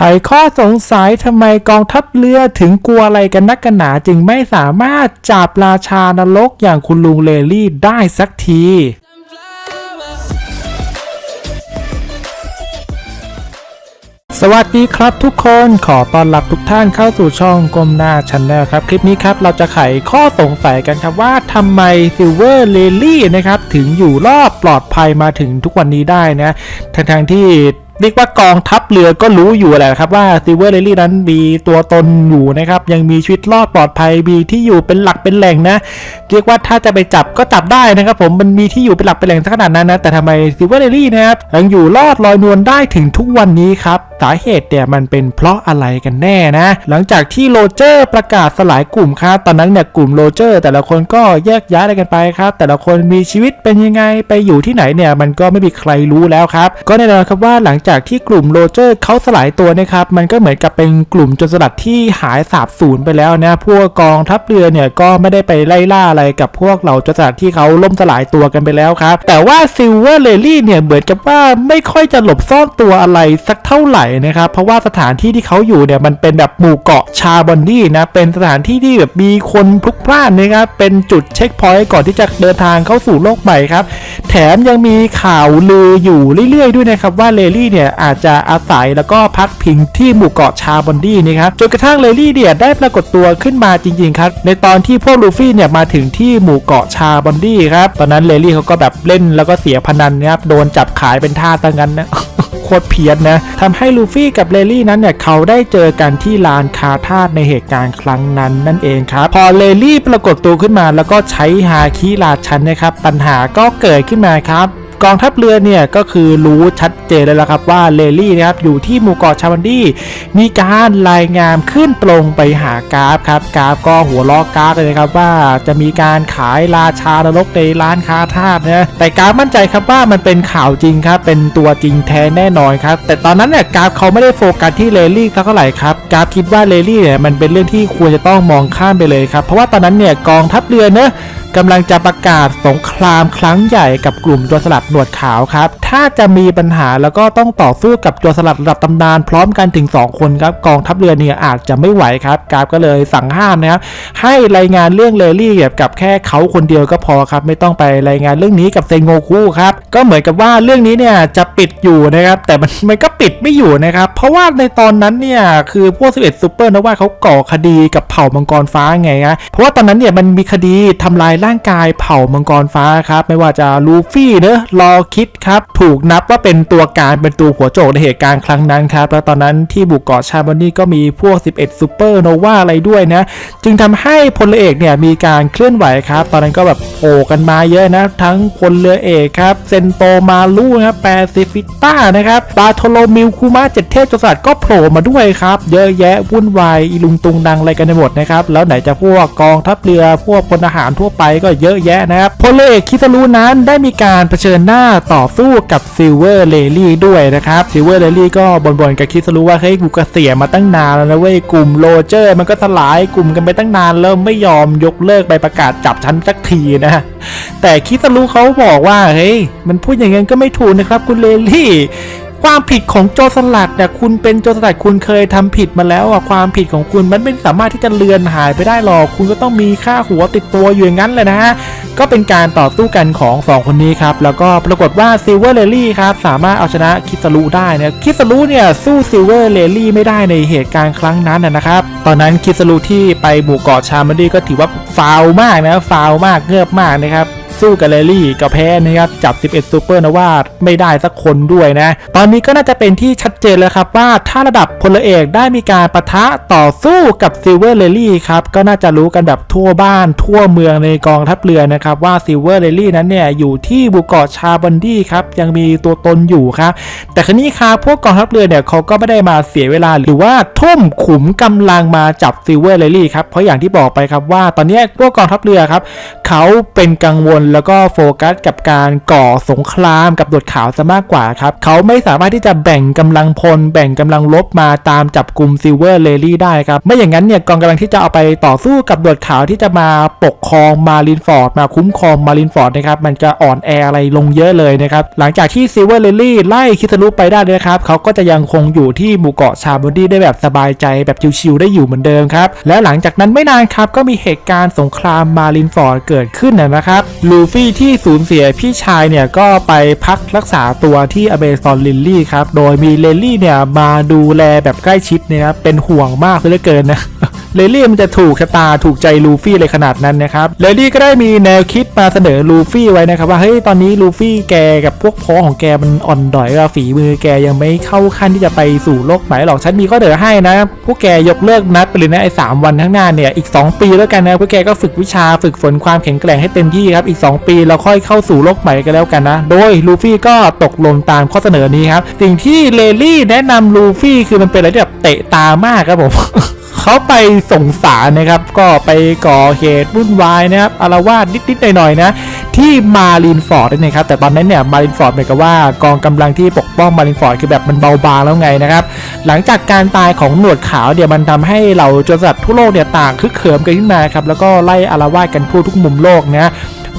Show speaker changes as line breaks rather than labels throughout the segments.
ไขข้อสงสัยทำไมกองทัพเรือถึงกลัวอะไรกันนักกันหนาจึงไม่สามารถจับราชานรกอย่างคุณลุงเลลี่ได้สักทีสวัสดีครับทุกคนขอต้อนรับทุกท่านเข้าสู่ช่องกลมหน้าชันแนลครับ คลิปนี้ครับเราจะไขข้อสงสัยกันครับว่าทำไมซิลเวอร์เลลี่นะครับ ถึงอยู่รอดปลอดภัยมาถึงทุกวันนี้ได้นะทั้งๆที่ เรียกว่ากองทัพเรือก็รู้อยู่แหละครับว่าซิเวอร์เรลลี่นั้นมีตัวตนอยู่นะครับ ยังมีชีวิตรอดปลอดภัยมีที่อยู่เป็นหลักเป็นแหล่งนะ เรียกว่าถ้าจะไปจับก็จับได้นะครับ ผมมันมีที่อยู่เป็นหลักเป็นแหล่งขนาดนั้นนะแต่ทำไมซิเวอร์เรลลี่นะครับยังอยู่รอดลอยนวลได้ถึงทุกวันนี้ครับสาเหตุเนี่ยมันเป็นเพราะอะไรกันแน่นะ หลังจากที่โรเจอร์ประกาศสลายกลุ่มครับตอนนั้นเนี่ยกลุ่มโรเจอร์ แต่ละคนก็แยกย้ายอะไรกันไปครับ แต่ละคนมีชีวิตเป็นยังไงไปอยู่ที่ไหนเนี่ยมันก็ไม่มีใครรู้แล้วครับ ก็แน่นอนครับว่าหลังจากที่กลุ่มโรเจอร์เขาสลายตัวนะครับ มันก็เหมือนกับเป็นกลุ่มโจรสลัดที่หายสาบสูญไปแล้วนะพวกกองทัพเรือเนี่ยก็ไม่ได้ไปไล่ล่าอะไรกับพวกเหล่าโจรสลัดที่เขาล่มสลายตัวกันไปแล้วครับ แต่ว่าซิลเวอร์เลลี่เนี่ยเหมือนกับว่าไม่ค่อยจะหลบซ่อนตัวอะไรสักเท่าไหร่นะครับเพราะว่าสถานที่ที่เขาอยู่เนี่ยมันเป็นแบบหมู่เกาะชาบอนดี้นะเป็นสถานที่ที่แบบมีคนพลุกพล่านนะครับเป็นจุดเช็คพอยต์ก่อนที่จะเดินทางเข้าสู่โลกใหม่ครับแถมยังมีข่าวลืออยู่เรื่อยๆ ด้วยนะครับว่าเลลี่เนี่ยอาจจะอาศัยแล้วก็พักพิงที่หมู่เกาะชาบอนดี้นะครับจนกระทั่งเลลี่เนี่ยได้ปรากฏตัวขึ้นมาจริงๆครับในตอนที่พวกลูฟี่เนี่ยมาถึงที่หมู่เกาะชาบอนดี้ครับตอนนั้นเลลี่เขาก็แบบเล่นแล้วก็เสียพนันนะครับโดนจับขายเป็นทาสซะงั้นนะโคตรเพี้ยนนะทำให้ลูฟี่กับเลลี่นั้นเนี่ยเขาได้เจอกันที่ลานคาทาสในเหตุการณ์ครั้งนั้นนั่นเองครับ พอเลลี่ปรากฏตัวขึ้นมาแล้วก็ใช้ฮาคิราชันนะครับ ปัญหาก็เกิดขึ้นมาครับ กองทัพเรือเนี่ยก็คือรู้ชัดเจนเลยละครับว่าเลลี่นะครับอยู่ที่หมู่เกาะชาวันดี้มีการรายงานขึ้นตรงไปหากราฟครับกราฟก็หัวล้อกราฟเลยครับว่าจะมีการขายราชานรกในร้านค้าทาสนะแต่กราฟมั่นใจครับว่ามันเป็นข่าวจริงครับเป็นตัวจริงแท้แน่นอนครับแต่ตอนนั้นเนี่ยกราฟเขาไม่ได้โฟกัสที่เลลี่เท่าไหร่ครับกราฟคิดว่าเลลี่เนี่ยมันเป็นเรื่องที่ควรจะต้องมองข้ามไปเลยครับเพราะว่าตอนนั้นเนี่ยกองทัพเรือเนอะกำลังจะประกาศสงครามครั้งใหญ่กับกลุ่มโจรสลัดหนวดขาวครับ ถ้าจะมีปัญหาแล้วก็ต้องต่อสู้กับโจรสลัดระดับตำนานพร้อมกันถึง 2 คนครับกองทัพเรือเนี่ยอาจจะไม่ไหวครับกราฟก็เลยสั่งห้ามนะครับให้รายงานเรื่องเลลี่เกี่ยวกับแค่เขาคนเดียวก็พอครับ ไม่ต้องไปรายงานเรื่องนี้กับเซงโงคุครับก็เหมือนกับว่าเรื่องนี้เนี่ยจะปิดอยู่นะครับแต่มันมันก็ปิดไม่อยู่นะครับเพราะว่าในตอนนั้นเนี่ยคือพวก 11ซูเปอร์นะว่าเขาก่อคดีกับเผ่ามังกรฟ้าไงฮะเพราะว่าตอนนั้นเนี่ยมันมีคดีทำลายร่างกายเผ่ามังกรฟ้าครับไม่ว่าจะลูฟี่เนอะรอคิดครับ ถูกนับว่าเป็นตัวการเป็นตัวหัวโจกในเหตุการณ์ครั้งนั้นครับ แล้วตอนนั้นที่บุกเกาะชาบอนนี่ก็มีพวก 11ซูเปอร์โนวาอะไรด้วยนะ จึงทำให้พลเรือเอกเนี่ยมีการเคลื่อนไหวครับ ตอนนั้นก็แบบโผล่กันมาเยอะนะ ทั้งพลเรือเอกครับ เซนโตมาลูนะครับแปซิฟิต้านะครับบาโทโลมิวคูมาเจ็ดเทพจสัตว์ก็โผล่มาด้วยครับ เยอะแยะวุ่นวายอีลุงตุงดังอะไรกันไปหมดนะครับ แล้วไหนจะพวกกองทัพเรือพวกพลทหารทั่วไปก็เยอะแยะนะครับพลเรือเอกคิสรูนั้นได้มีการเผชิญหน้าต่อสู้กับซิลเวอร์เลลี่ด้วยนะครับซิลเวอร์เลลี่ก็บ่นๆกับคิสรูว่าเฮ้ยกูเกษียมาตั้งนานแล้วนะเว้ยกลุ่มโรเจอร์ มันก็สลายกลุ่มกันไปตั้งนานแล้วไม่ยอมยกเลิกใบประกาศจับฉันสักทีนะแต่คิสรูเขาบอกว่าเฮ้ยมันพูดอย่างนั้นก็ไม่ถูกนะครับคุณเลลี่ ความผิดของโจรสลัดเนี่ยคุณเป็นโจรสลัดคุณเคยทำผิดมาแล้วอะความผิดของคุณมันไม่สามารถที่จะเลือนหายไปได้หรอก คุณก็ต้องมีค่าหัวติดตัวอยู่อย่างนั้นเลยนะฮะก็เป็นการต่อสู้กันของสองคนนี้ครับ แล้วก็ปรากฏว่าซิลเวอร์เลลี่ครับสามารถเอาชนะคิสรูได้นะคิสรูเนี่ยสู้ซิลเวอร์เลลี่ไม่ได้ในเหตุการณ์ครั้งนั้นนะครับ ตอนนั้นคิสรูที่ไปหมู่เกาะชามันดีก็ถือว่าฟาวมากนะฟาวมากเงือบมากนะครับ สู้กับเลลี่กับแพ้นะครับจับ 11ซูเปอร์นะว่าไม่ได้สักคนด้วยนะ ตอนนี้ก็น่าจะเป็นที่ชัดเจนแล้วครับว่าถ้าระดับพลเอกได้มีการประทะต่อสู้กับซิลเวอร์เลลี่ครับก็น่าจะรู้กันแบบทั่วบ้านทั่วเมืองในกองทัพเรือนะครับว่าซิลเวอร์เลลี่นั้นเนี่ยอยู่ที่บุกเกาะชาบันดี้ครับยังมีตัวตนอยู่ครับแต่ครนี้ครับพวกกองทัพเรือเนี่ยเขาก็ไม่ได้มาเสียเวลาหรือว่าทุ่มขุมกำลังมาจับซิลเวอร์เลลี่ครับเพราะอย่างที่บอกไปครับว่าตอนนี้พวกกองทัพเรือครับเขาเป็นกังวลแล้วก็โฟกัสกับการก่อสงครามกับหนวดขาวซะมากกว่าครับเขาไม่สามารถที่จะแบ่งกำลังพล แบ่งกำลังลบมาตามจับกลุ่มซิลเวอร์เลลี่ได้ครับไม่อย่างนั้นเนี่ยกองกำลังที่จะเอาไปต่อสู้กับหนวดขาวที่จะมาปกครองมารินฟอร์ดมาคุ้มครองมารินฟอร์ดนะครับมันจะอ่อนแออะไรลงเยอะเลยนะครับหลังจากที่ซิลเวอร์เลลี่ไล่คิสรุไปได้นะครับเขาก็จะยังคงอยู่ที่หมู่เกาะชาบอนดี้ได้แบบสบายใจแบบชิวๆได้อยู่เหมือนเดิมครับแล้วหลังจากนั้นไม่นานครับก็มีเหตุการณ์สงครามมารินฟอร์ดเกิดขึ้นนะนะครับลููฟี่ที่สูญเสียพี่ชายเนี่ยก็ไปพักรักษาตัวที่อเมซอนลินลี่ครับ โดยมีเลลี่เนี่ยมาดูแลแบบใกล้ชิดเนี่ยเป็นห่วงมากเลยเกินนะ เลลี่มันจะถูกชะตาถูกใจลูฟี่เลยขนาดนั้นนะครับเลลี่ก็ได้มีแนวคิดมาเสนอลูฟี่ไว้นะครับว่าเฮ้ยตอนนี้ลูฟี่แกกับพวกพ้องของแกมันอ่อนด้อยว่าฝีมือแกยังไม่เข้าขั้นที่จะไปสู่โลกใหม่หรอกฉันมีข้อเสนอให้นะพวกแกยกเลิกนัดไปเลยนะไอ้สามวันข้างหน้าเนี่ยอีก 2 ปีแล้วกันนะพวกแกก็ฝึกวิชาฝึกฝนความแข็งแกร่งให้เต็มที่ครับอีก 2 ปีเราค่อยเข้าสู่โลกใหม่กันแล้วกันนะ โดยลูฟี่ก็ตกลงตามข้อเสนอนี้ครับสิ่งที่เลลี่แนะนำลูฟี่คือมันเป็นอะไรที่แบบเตะตามากครับผมเขาไปสงสารนะครับ ก็ไปก่อเหตุวุ่นวายนะครับอารวาสนิดๆหน่อยๆนะที่มารินฟอร์ดนั่ครับแต่ตอนนั้นเนี่ยมารินฟอร์ดเหมือนกับว่ากองกำลังที่ปกป้องมารินฟอร์ดคือแบบมันเบาบางแล้วไงนะครับ หลังจากการตายของหนวดขาวเดี๋ยวมันทำให้เหล่าโจรสลัดทั่วโลกเนี่ยต่างคึกเขิมกันขึ้นมาครับแล้วก็ไล่อารวาสกันทั่วทุกมุมโลกนะ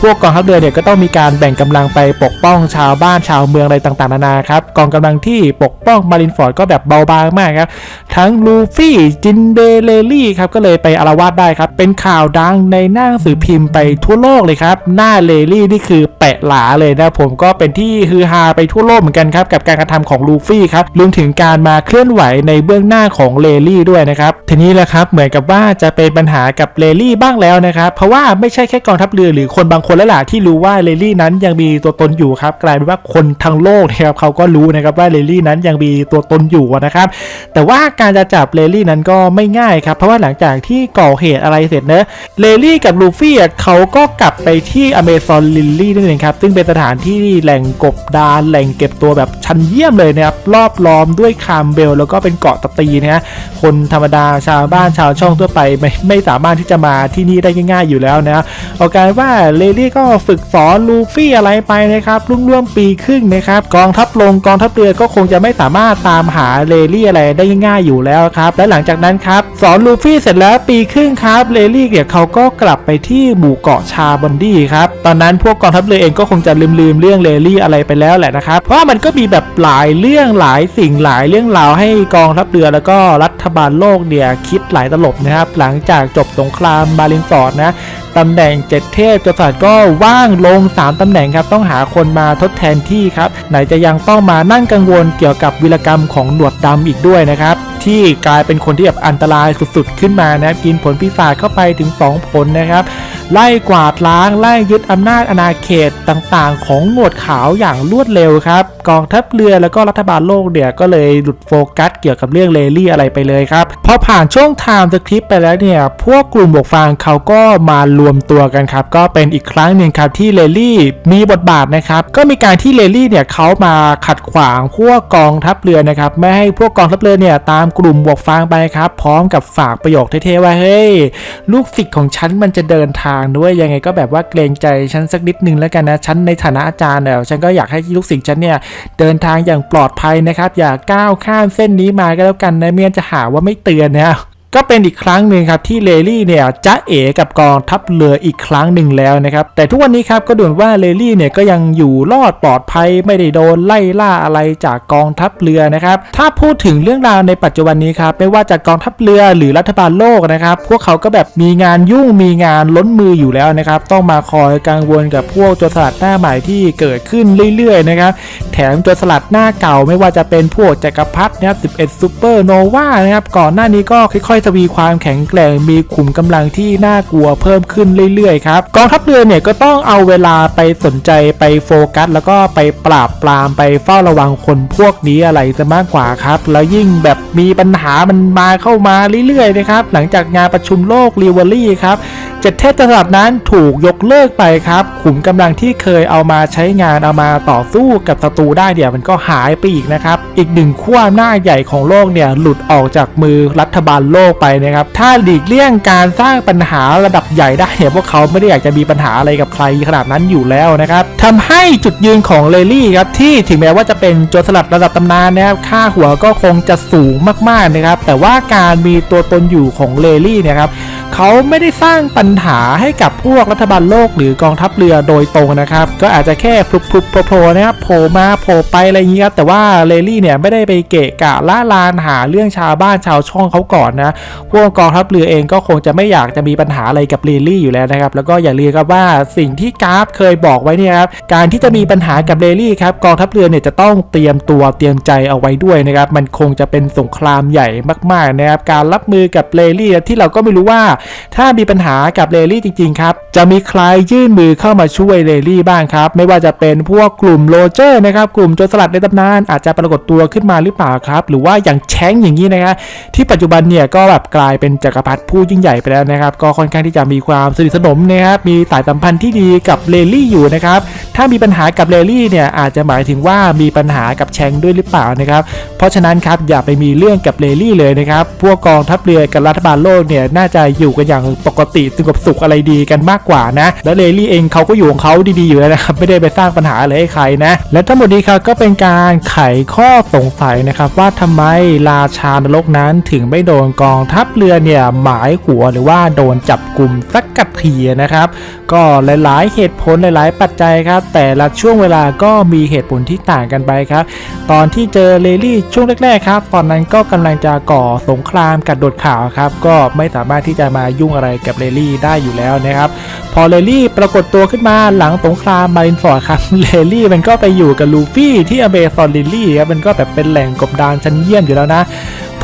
พวกกองทัพเรือเนี่ยก็ต้องมีการแบ่งกำลังไปปกป้องชาวบ้านชาวเมืองอะไรต่างๆนานาครับกองกำลังที่ปกป้องมารินฟอร์ดก็แบบเบาบางมากครับทั้งลูฟี่จินเบเลลี่ครับก็เลยไปอารวาสได้ครับ เป็นข่าวดังในหน้าสือพิมพ์ไปทั่วโลกเลยครับหน้าเลลี่นี่คือแปะหลาเลยนะผมก็เป็นที่ฮือฮาไปทั่วโลกเหมือนกันครับกับการกระทำของลูฟี่ครับรวมถึงการมาเคลื่อนไหวในเบื้องหน้าของเลลี่ด้วยนะครับทีนี้แหละครับเหมือนกับว่าจะเป็นปัญหากับเลลี่บ้างแล้วนะครับเพราะว่าไม่ใช่แค่กองทัพเรือหรือคนบางคนแล้วล่ะที่รู้ว่าเลลี่นั้นยังมีตัวตนอยู่ครับกลายเป็นว่าคนทั้งโลกนะครับเขาก็รู้นะครับว่าเลลี่นั้นยังมีตัวตนอยู่นะครับแต่ว่าการจะจับเลลี่นั้นก็ไม่ง่ายครับเพราะว่าหลังจากที่ก่อเหตุอะไรเสร็จเนะเลลี่กับลูฟี่เขาก็กลับไปที่อเมซอนลิลลี่นั่นเองครับซึ่งเป็นสถานที่แหล่งกบดานแหล่งเก็บตัวแบบชั้นเยี่ยมเลยนะครับรอบล้อมด้วยคามเบล แล้วก็เป็นเกาะตะตีนะฮะคนธรรมดาชาวบ้านชาวช่องทั่วไปไม่ไม่สามารถที่จะมาที่นี่ได้ง่าย ๆอยู่แล้วนะเอาการว่าเลลี่ก็ฝึกสอนลูฟี่อะไรไปนะครับรุ่งร่วมปีครึ่งนะครับกองทัพลงกองทัพเรือก็คงจะไม่สามารถตามหาเลลี่อะไรได้ง่ายอยู่แล้วครับ และหลังจากนั้นครับสอนลูฟี่เสร็จแล้วปีครึ่งครับเลลี่เนี่ยเขาก็กลับไปที่หมู่เกาะชาบอนดี้ครับตอนนั้นพวกกองทัพเรือเองก็คงจะลืมๆเรื่องเลลี่อะไรไปแล้วแหละนะครับ เพราะมันก็มีแบบหลายเรื่องหลายสิ่งหลายเรื่องราวให้กองทัพเรือแล้วก็รัฐบาลโลกเนี่ยคิดหลายตลบนะครับหลังจากจบสงครามมารินฟอร์ดนะตำแหน่งเจ็ดเทพจสัตว์ก็ว่างลง 3 ตำแหน่งครับต้องหาคนมาทดแทนที่ครับไหนจะยังต้องมานั่งกังวลเกี่ยวกับวิรกรรมของหนวดดำอีกด้วยนะครับ ที่กลายเป็นคนที่แบบอันตรายสุดๆ ขึ้นมานะครับกินผลพิศาจเข้าไปถึง 2 ผลนะครับ ไล่กวาดล้างไล่ยึดอำนาจอาณาเขตต่างๆ ของหนวดขาวอย่างรวดเร็วครับ กองทัพเรือแล้วก็รัฐบาลโลกเนี่ยก็เลยหลุดโฟกัสเกี่ยวกับเรื่องเลลี่อะไรไปเลยครับพอผ่านช่วงไทม์สคริปต์ไปแล้วเนี่ยพวกกลุ่มบวกฟางเขาก็มารวมตัวกันครับ ก็เป็นอีกครั้งหนึ่งครับที่เลลี่มีบทบาทนะครับ ก็มีการที่เลลี่เนี่ยเขามาขัดขวางพวกกองทัพเรือนะครับไม่ให้พวกกองทัพเรือเนี่ยตามกลุ่มบวกฟางไปครับ พร้อมกับฝากประโยคเท่ๆว่าเฮ้ยลูกศิษย์ของฉันมันจะเดินทางด้วยยังไงก็แบบว่าเกรงใจฉันสักนิดนึงแล้วกันนะฉันในฐานะอาจารย์เนี่ยฉันก็อยากให้ลูกศิษย์ฉันเนี่ยเดินทางอย่างปลอดภัยนะครับ อย่าก้าวข้ามเส้นนี้มาก็แล้วกันนะเมียจะหาว่าไม่เตือนนะ ก็เป็นอีกครั้งหนึ่งครับที่เลลี่เนี่ยจะเอ๋กับกองทัพเรืออีกครั้งหนึ่งแล้วนะครับแต่ทุกวันนี้ครับก็ดูเหมือนว่าเลลี่เนี่ยก็ยังอยู่รอดปลอดภัยไม่ได้โดนไล่ล่าอะไรจากกองทัพเรือนะครับถ้าพูดถึงเรื่องราวในปัจจุบันนี้ครับไม่ว่าจากกองทัพเรือหรือรัฐบาลโลกนะครับพวกเขาก็แบบมีงานยุ่งมีงานล้นมืออยู่แล้วนะครับต้องมาคอยกังวลกับพวกโจรสลัดหน้าใหม่ที่เกิดขึ้นเรื่อยๆนะครับแถมโจรสลัดหน้าเก่าไม่ว่าจะเป็นพวกจักรพรรดินะครับ11ซูเปอร์โนวานะครับก่อนหน้านี้ก็ค่อยๆทวีความแข็งแกร่งมีขุมกำลังที่น่ากลัวเพิ่มขึ้นเรื่อยๆครับกองทัพเรือเนี่ยก็ต้องเอาเวลาไปสนใจไปโฟกัส แล้วก็ไปปราบปรามไปเฝ้าระวังคนพวกนี้อะไรจะมากกว่าครับ แล้วยิ่งแบบมีปัญหามันมาเข้ามาเรื่อยๆนะครับหลังจากงานประชุมโลกรีเวอรี่ครับเจ็ดเทพตลาดนั้นถูกยกเลิกไปครับขุมกำลังที่เคยเอามาใช้งานเอามาต่อสู้กับศัตรูได้เนี่ยมันก็หายไปอีกนะครับอีกหนึ่งขั้วหน้าใหญ่ของโลกเนี่ยหลุดออกจากมือรัฐบาลโลกไปนะครับ ถ้าหลีกเลี่ยงการสร้างปัญหาระดับใหญ่ได้เนี่ยพวกเขาไม่ได้อยากจะมีปัญหาอะไรกับใครขนาดนั้นอยู่แล้วนะครับทำให้จุดยืนของเลลี่ครับที่ถึงแม้ว่าจะเป็นโจรสลัดระดับตำนานนะครับค่าหัวก็คงจะสูงมากๆนะครับแต่ว่าการมีตัวตนอยู่ของเลลี่เนี่ยครับเขาไม่ได้สร้างปัญหาให้กับพวกรัฐบาลโลกหรือกองทัพเรือโดยตรงนะครับ ก็อาจจะแค่พลุบพลุบโผล่นะครับโผล่มาโผล่ไปอะไรอย่างนี้ครับแต่ว่าเลลี่เนี่ยไม่ได้ไปเกะกะล่าลานหาเรื่องชาวบ้านชาวช่องเขาก่อนนะพวกกองทัพเรือเองก็คงจะไม่อยากจะมีปัญหาอะไรกับเลลี่อยู่แล้วนะครับ แล้วก็อย่าลืมครับว่าสิ่งที่กราฟเคยบอกไว้เนี่ยครับ การที่จะมีปัญหากับเลลี่ครับกองทัพเรือเนี่ยจะต้องเตรียมตัวเตรียมใจเอาไว้ด้วยนะครับ มันคงจะเป็นสงครามใหญ่มากๆนะครับ การรับมือกับเลลี่ที่เราก็ไม่รู้ว่า ถ้ามีปัญหากับเลลี่จริงๆครับ จะมีใครยื่นมือเข้ามาช่วยเลลี่บ้างครับ ไม่ว่าจะเป็นพวกกลุ่มโรเจอร์นะครับกลุ่มโจรสลัดในตำนานอาจจะปรากฏตัวขึ้นมาหรือเปล่าครับ หรือว่าอย่างแช้งอย่างนี้นะครับที่ปัจจุบันเนี่ยก็แบบกลายเป็นจักรพรรดิผู้ยิ่งใหญ่ไปแล้วนะครับ ก็ค่อนข้างที่จะมีความสนิทสนมนะครับมีสายสัมพันธ์ที่ดีกับเลลี่อยู่นะครับถ้ามีปัญหากับเลลี่เนี่ยอาจจะหมายถึงว่ามีปัญหากับแชงด้วยหรือเปล่านะครับ เพราะฉะนั้นครับอย่าไปมีเรื่องกับเลลี่เลยนะครับ พวกกองทัพเรือกับรัฐบาลโลกเนี่ยน่าจะอยู่กันอย่างปกติสงบสุขอะไรดีกันมากกว่านะและเลลี่เองเขาก็อยู่ของเขาดีๆอยู่แล้วนะครับไม่ได้ไปสร้างปัญหาอะไรให้ใครนะและทั้งหมดนี้ครับก็เป็นการไขข้อสงสัยนะครับว่าทำไมราชานรกนั้นถึงไม่โดนกององทัพเรือเนี่ยหมายหัวหรือว่าโดนจับกลุ่มสักกัดทีนะครับ ก็หลายๆ เหตุผลหลายๆ ปัจจัยครับ แต่ละช่วงเวลาก็มีเหตุผลที่ต่างกันไปครับ ตอนที่เจอเลลี่ช่วงแรกๆครับ ตอนนั้นก็กำลังจะก่อสงครามกัดโดดข่าวครับ ก็ไม่สามารถที่จะมายุ่งอะไรกับเลลี่ได้อยู่แล้วนะครับ พอเลลี่ปรากฏตัวขึ้นมาหลังสงครามมารินฟอร์ดครับเลลี่มันก็ไปอยู่กับลูฟี่ที่อเมซอนลิลลี่ครับมันก็แบบเป็นแหล่งกบดานชั้นเยี่ยมอยู่แล้วนะ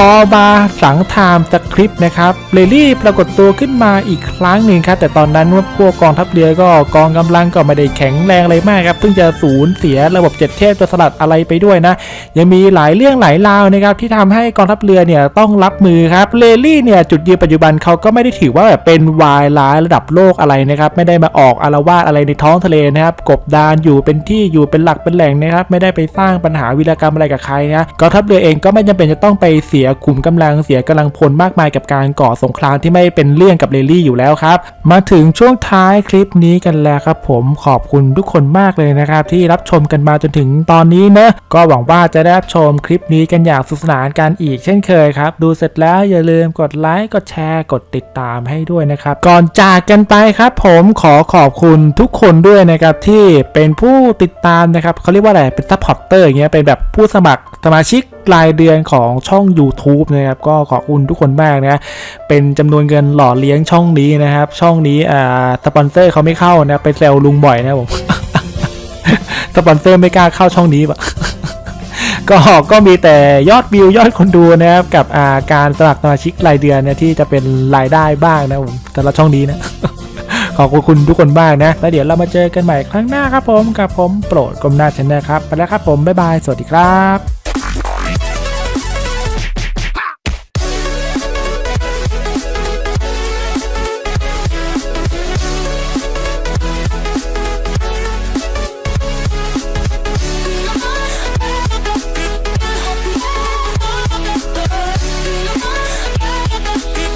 พอมาสังไทม์สคริปต์นะครับเลลี่ปรากฏตัวขึ้นมาอีกครั้งหนึ่งครับแต่ตอนนั้นพวกกองทัพเรือก็กองกำลังก็ไม่ได้แข็งแรงอะไรมากครับเพิ่งจะสูญเสียระบบเจ็ดเทพตัวสลัดอะไรไปด้วยนะ ยังมีหลายเรื่องหลายราวนะครับที่ทำให้กองทัพเรือเนี่ยต้องรับมือครับเลลี่เนี่ยจุดยืนปัจจุบันเขาก็ไม่ได้ถือว่าแบบเป็นวายร้ายระดับโลกอะไรนะครับไม่ได้มาออกอารวาสอะไรในท้องทะเลนะครับกบดานอยู่เป็นที่อยู่เป็นหลักเป็นแหล่งนะครับไม่ได้ไปสร้างปัญหาวิรกรรมอะไรกับใครนะกองทัพเรือเองก็ไม่จำเป็นจะต้องไปเสียขุมกำลังเสียกำลังพลมากมายกับการก่อสงครามที่ไม่เป็นเรื่องกับเลลี่อยู่แล้วครับ มาถึงช่วงท้ายคลิปนี้กันแล้วครับ ผมขอบคุณทุกคนมากเลยนะครับ ที่รับชมกันมาจนถึงตอนนี้เนอะก็หวังว่าจะได้รับชมคลิปนี้กันอย่างสนุกสนานกันอีกเช่นเคยครับ ดูเสร็จแล้วอย่าลืมกดไลค์กดแชร์กดติดตามให้ด้วยนะครับ ก่อนจากกันไปครับ ผมขอขอบคุณทุกคนด้วยนะครับที่เป็นผู้ติดตามนะครับเขาเรียกว่าอะไรเป็นซัพพอร์ตเตอร์อย่างเงี้ยเป็นแบบผู้สมัครสมาชิกรายเดือนของช่อง YouTube นะครับก็ขอบคุณทุกคนมากนะเป็นจำนวนเงินหล่อเลี้ยงช่องนี้นะครับ ช่องนี้อ่าสปอนเซอร์เขาไม่เข้านะไปแซวลุงบ่อยนะผมสปอนเซอร์ไม่กล้าเข้าช่องนี้ปะก็ก็มีแต่ยอดวิวยอดคนดูนะครับกับอาการสมัครสมาชิกรายเดือนเนี่ยที่จะเป็นรายได้บ้างนะผมแต่ละช่องนี้นะขอบคุณทุกคนมากนะ แล้วเดี๋ยวเรามาเจอกันใหม่ครั้งหน้าครับผมกับผมโปรดกรมนาชนะครับ ไปแล้วครับผม บ๊ายบาย สวัสดีครับ